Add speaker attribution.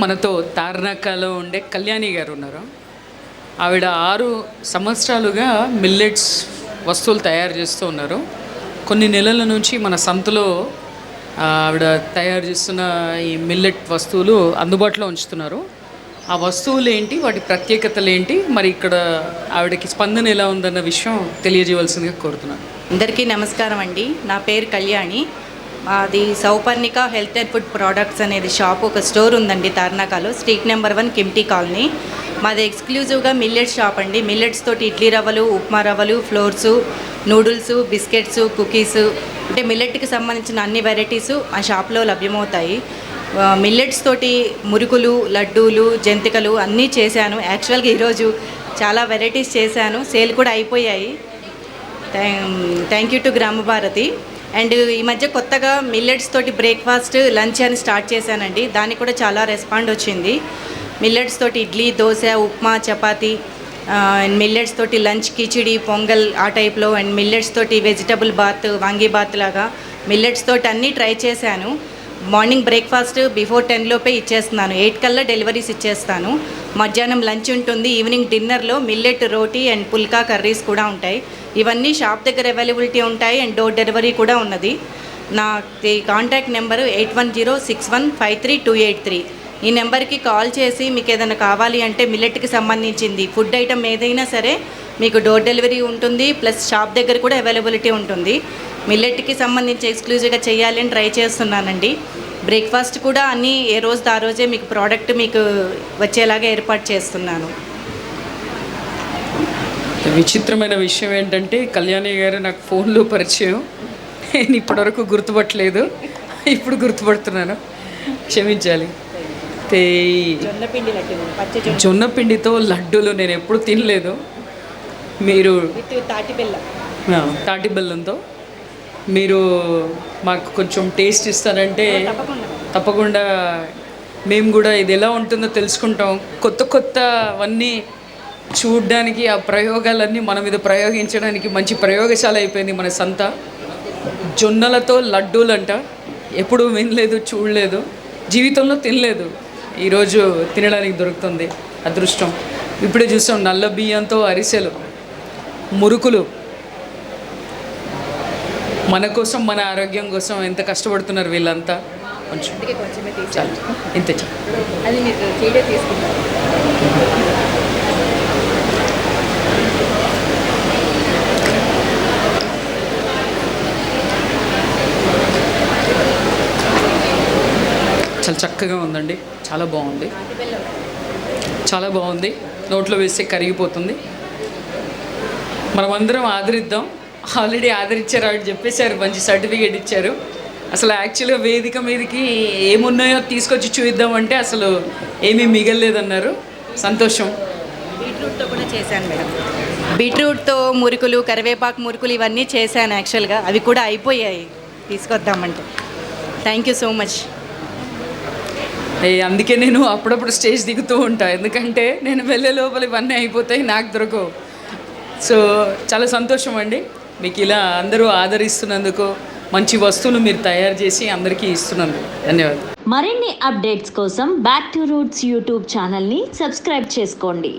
Speaker 1: మనతో తార్నాకలో ఉండే కళ్యాణి గారు ఉన్నారు. ఆవిడ ఆరు సంవత్సరాలుగా మిల్లెట్స్ వస్తువులు తయారు చేస్తూ ఉన్నారు. కొన్ని నెలల నుంచి మన సంతలో ఆవిడ తయారు చేస్తున్న ఈ మిల్లెట్ వస్తువులు అందుబాటులో ఉంచుతున్నారు. ఆ వస్తువులు ఏంటి? వాటి ప్రత్యేకతలు ఏంటి? మరి ఇక్కడ ఆవిడకి స్పందన ఎలా ఉందన్న విషయం తెలియజేయవలసిందిగా కోరుతున్నాను.
Speaker 2: అందరికీ నమస్కారం అండి. నా పేరు కళ్యాణి. మాది Souparnika health and food products అనేది షాప్ ఒక స్టోర్ ఉందండి తార్నాకాలో. Street number one Kimtee colony. మాది ఎక్స్క్లూజివ్గా మిల్లెట్స్ షాప్ అండి. మిల్లెట్స్ తోటి ఇడ్లీ రవ్వలు ఉప్మా రవ్వలు ఫ్లోర్స్ నూడిల్స్ బిస్కెట్స్ కుకీస్. అంటే మిల్లెట్కి సంబంధించిన అన్ని వెరైటీస్ ఆ షాప్లో లభ్యమవుతాయి. మిల్లెట్స్ తోటి మురుకులు లడ్డూలు జంతికలు అన్నీ చేశాను. యాక్చువల్గా ఈరోజు చాలా వెరైటీస్ చేశాను. సేల్ కూడా అయిపోయాయి. Thank you to Gramabharati and ఈ మధ్య కొత్తగా మిల్లెట్స్ తోటి బ్రేక్ఫాస్ట్ లంచ్ అని స్టార్ట్ చేశానండి. దానికి కూడా చాలా రెస్పాండ్ వచ్చింది. మిల్లెట్స్ తోటి ఇడ్లీ దోశ ఉప్మా చపాతి అండ్ మిల్లెట్స్ తోటి లంచ్ కిచిడి పొంగల్ ఆ టైప్లో అండ్ మిల్లెట్స్ తోటి వెజిటబుల్ బాత్ వాంగీ బాత్ లాగా మిల్లెట్స్ తోటి అన్నీ ట్రై చేశాను. మార్నింగ్ బ్రేక్ఫాస్ట్ బిఫోర్ టెన్ లోపే ఇచ్చేస్తున్నాను. ఎయిట్ కల్లా డెలివరీస్ ఇచ్చేస్తాను. మధ్యాహ్నం లంచ్ ఉంటుంది. Evening డిన్నర్లో millet roti and pulka curries కూడా ఉంటాయి. ఇవన్నీ షాప్ దగ్గర అవైలబిలిటీ ఉంటాయి అండ్ డోర్ డెలివరీ కూడా ఉన్నది. నా contact number eight one zero six one five three two eight three. ఈ నెంబర్కి కాల్ చేసి మీకు ఏదైనా కావాలి అంటే మిల్లెట్కి సంబంధించింది. ఫుడ్ ఐటమ్ ఏదైనా సరే మీకు డోర్ డెలివరీ ఉంటుంది. ప్లస్ షాప్ దగ్గర కూడా అవైలబిలిటీ ఉంటుంది. మిల్లెట్కి సంబంధించి ఎక్స్క్లూజివ్గా చేయాలి అని ట్రై చేస్తున్నానండి. బ్రేక్ఫాస్ట్ కూడా అన్నీ ఏ రోజు ఆ రోజే మీకు ప్రోడక్ట్ మీకు వచ్చేలాగా ఏర్పాటు చేస్తున్నాను.
Speaker 1: విచిత్రమైన విషయం ఏంటంటే కళ్యాణి గారు నాకు ఫోన్లో పరిచయం. నేను ఇప్పటివరకు గుర్తుపట్టలేదు. ఇప్పుడు గుర్తుపడుతున్నాను. క్షమించాలి. జొన్న. పిండితో లడ్డూలు నేను ఎప్పుడు తినలేదు. మీరు
Speaker 2: తాటి
Speaker 1: బెల్లంతో. మీరు మాకు కొంచెం టేస్ట్ ఇస్తారంటే
Speaker 2: తప్పకుండా.
Speaker 1: మేము కూడా ఇది ఎలా ఉంటుందో తెలుసుకుంటాం. కొత్త కొత్తవన్నీ చూడడానికి ఆ ప్రయోగాలన్నీ మన మీద ప్రయోగించడానికి మంచి ప్రయోగశాల అయిపోయింది మన సంత. జొన్నలతో లడ్డూలు అంట ఎప్పుడు వినలేదు చూడలేదు. జీవితంలో తినలేదు. ఈరోజు తినడానికి దొరుకుతుంది. అదృష్టం. ఇప్పుడే చూసాం నల్ల బియ్యంతో అరిసెలు. మురుకులు. మన కోసం మన ఆరోగ్యం కోసం ఎంత కష్టపడుతున్నారు వీళ్ళంతా? కొంచెం. ఇంతే చాలా చక్కగా ఉందండి. చాలా బాగుంది. చాలా బాగుంది. నోట్లో వేస్తే కరిగిపోతుంది. మనమందరం ఆదరిద్దాం. ఆల్రెడీ ఆదరించారు ఆవిడ చెప్పేశారు మంచి సర్టిఫికేట్ ఇచ్చారు. అసలు యాక్చువల్గా వేదిక మీదకి ఏమున్నాయో తీసుకొచ్చి చూద్దామంటే అసలు ఏమీ మిగలలేదన్నారు. సంతోషం.
Speaker 2: బీట్రూట్తో కూడా చేశాను మేడం. బీట్రూట్తో మురుకులు కరివేపాకు మురుకులు ఇవన్నీ చేశాను యాక్చువల్గా అవి కూడా అయిపోయాయి. తీసుకొద్దామంటే. థ్యాంక్ యూ సో మచ్
Speaker 1: అందుకే నేను అప్పుడప్పుడు స్టేజ్ దిగుతూ ఉంటా. ఎందుకంటే నేను వెళ్ళే లోపల ఇవన్నీ అయిపోతాయి నాకు దొరకవు. సో చాలా సంతోషం అండి. మీకు ఇలా అందరూ ఆదరిస్తున్నందుకు మంచి వస్తువులు మీరు తయారు చేసి అందరికీ ఇస్తున్నందుకు ధన్యవాదాలు.
Speaker 3: మరిన్ని అప్డేట్స్ కోసం బ్యాక్ టు రూట్స్ యూట్యూబ్ ఛానల్ని సబ్స్క్రైబ్ చేసుకోండి.